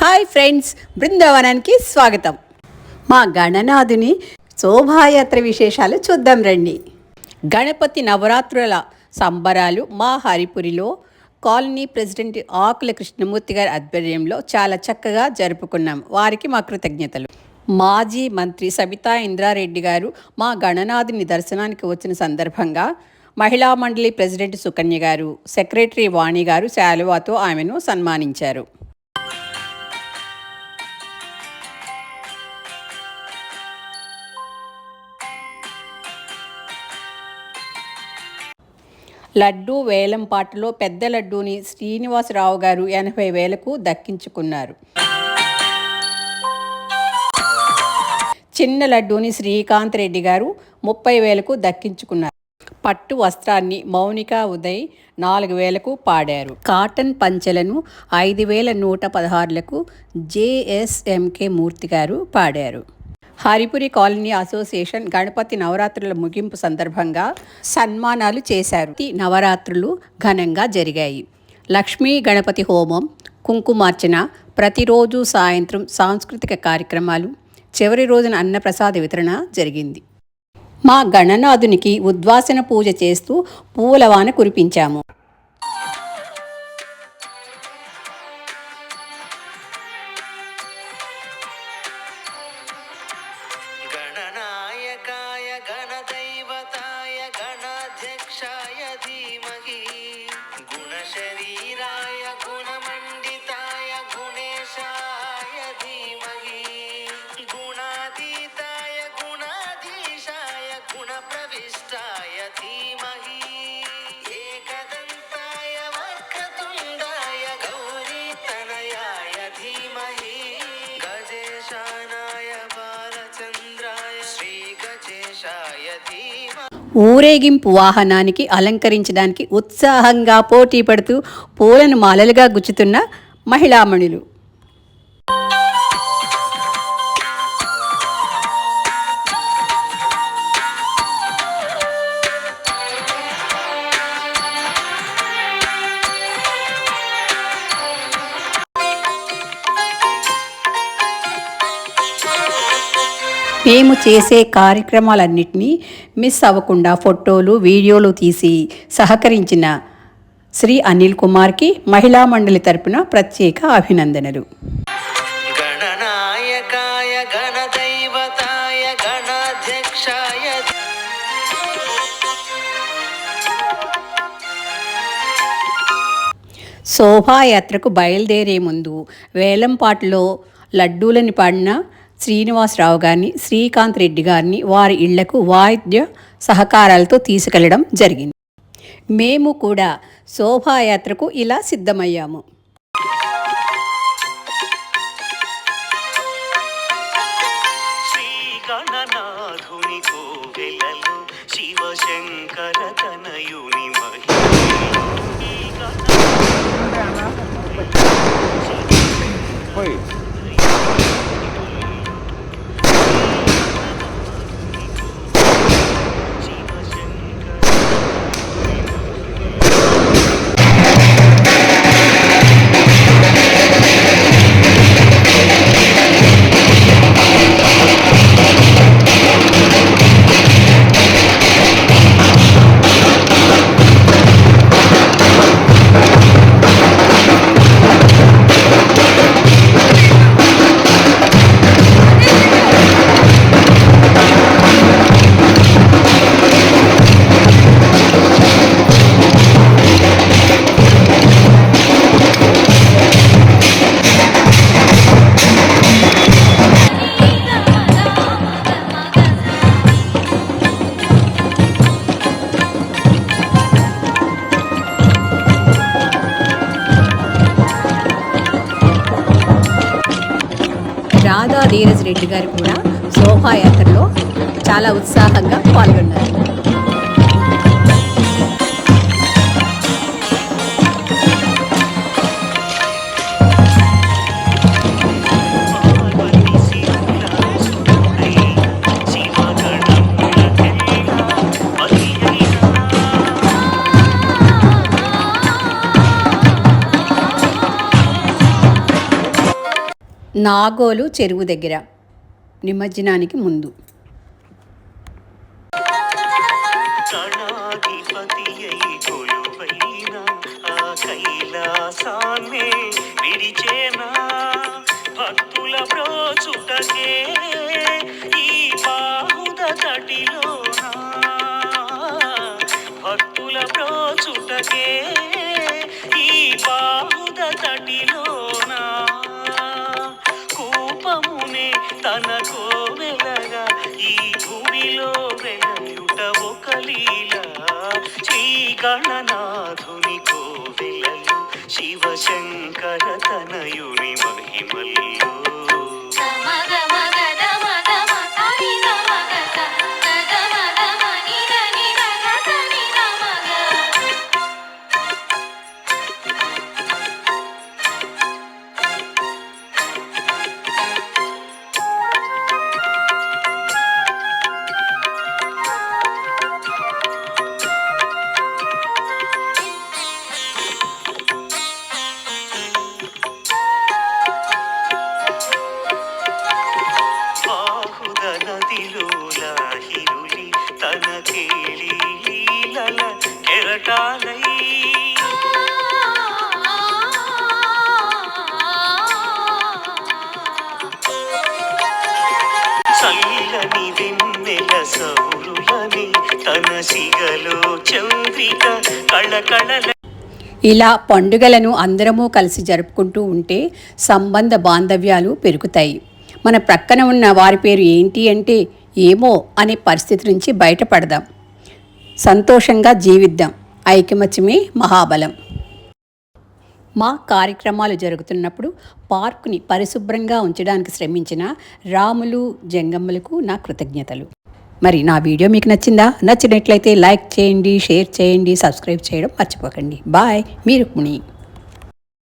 Hi friends బృందావనానికి స్వాగతం. మా గణనాథుని శోభాయాత్ర విశేషాలు చూద్దాం రండి. గణపతి నవరాత్రుల సంబరాలు మా హరిపురిలో కాలనీ ప్రెసిడెంట్ ఆకుల కృష్ణమూర్తి గారి ఆధ్వర్యంలో చాలా చక్కగా జరుపుకున్నాం. వారికి మా కృతజ్ఞతలు. మాజీ మంత్రి సబితా ఇంద్రారెడ్డి గారు మా గణనాథుని దర్శనానికి వచ్చిన సందర్భంగా మహిళా మండలి ప్రెసిడెంట్ సుకన్య గారు సెక్రటరీ వాణి గారు శాలువాతో ఆమెను సన్మానించారు. లడ్డూ వేలం పాటలో పెద్ద లడ్డూని శ్రీనివాసరావు గారు ఎనభై వేలకు దక్కించుకున్నారు. చిన్న లడ్డూని శ్రీకాంత్ రెడ్డి గారు ముప్పై వేలకు దక్కించుకున్నారు. పట్టు వస్త్రాన్ని మౌనిక ఉదయ్ నాలుగు వేలకు పాడారు. కాటన్ పంచెలను ఐదు వేల నూట పదహారులకు జేఎస్ఎంకే మూర్తి గారు పాడారు. హరిపురి కాలనీ అసోసియేషన్ గణపతి నవరాత్రుల ముగింపు సందర్భంగా సన్మానాలు చేశారు. నవరాత్రులు ఘనంగా జరిగాయి. లక్ష్మీ గణపతి హోమం కుంకుమార్చన ప్రతిరోజు సాయంత్రం సాంస్కృతిక కార్యక్రమాలు చివరి రోజున అన్నప్రసాద వితరణ జరిగింది. మా గణనాథునికి ఉద్వాసన పూజ చేస్తూ పూలవాన కురిపించాము. ఊరేగింపు వాహనానికి అలంకరించడానికి ఉత్సాహంగా పోటీ పడుతూ పూలను మాలలుగా గుచ్చుతున్న మహిళామణులు. మేము చేసే కార్యక్రమాలన్నింటినీ మిస్ అవ్వకుండా ఫోటోలు వీడియోలు తీసి సహకరించిన శ్రీ అనిల్ కుమార్కి మహిళా మండలి తరపున ప్రత్యేక అభినందనలు. శోభాయాత్రకు బయలుదేరే ముందు వేలంపాటలో లడ్డూలని పాడిన శ్రీనివాసరావు గారిని శ్రీకాంత్ రెడ్డి గారిని వారి ఇళ్ళకు వాయిద్య సహకారాలతో తీసుకెళ్ళడం జరిగింది. మేము కూడా శోభాయాత్రకు ఇలా సిద్ధమయ్యాము. శ్రీగణనాథుని కోవెలలో తనయుని రాధా ధీరజ్ రెడ్డి గారు కూడా శోభాయాత్రలో చాలా ఉత్సాహంగా పాల్గొన్నారు. నాగోలు చెరువు దగ్గర. నిమజ్జనానికి ముందు. గణాధిపతి అయి కొలువైన ఆ కైలాసాన్నే విడిచేనా? భక్తుల బ్రోచుటకే ఈ బాహుద తటిలోనా? భక్తుల బ్రోచుటకే ఈ బాహుద తటిలోనా శ్రీ కోవిలలు కోవెలలు శివశంకర తనయుడు. కెరటాలై చల్లని వెన్నెల సౌరులని తన సిగలో చంద్రిక కళకళల ఇలా పండుగలను అందరము కలిసి జరుపుకుంటూ ఉంటే సంబంధ బాంధవ్యాలు పెరుగుతాయి. మన ప్రక్కన ఉన్న వారి పేరు ఏంటి అంటే ఏమో అనే పరిస్థితి నుంచి బయటపడదాం. సంతోషంగా జీవిద్దాం. ఐకమత్యమే మహాబలం. మా కార్యక్రమాలు జరుగుతున్నప్పుడు పార్కుని పరిశుభ్రంగా ఉంచడానికి శ్రమించిన రాములు జంగమ్మలకు నా కృతజ్ఞతలు. మరి నా వీడియో మీకు నచ్చిందా? నచ్చినట్లయితే లైక్ చేయండి షేర్ చేయండి సబ్స్క్రైబ్ చేయడం మర్చిపోకండి. బాయ్ మీరు ముని.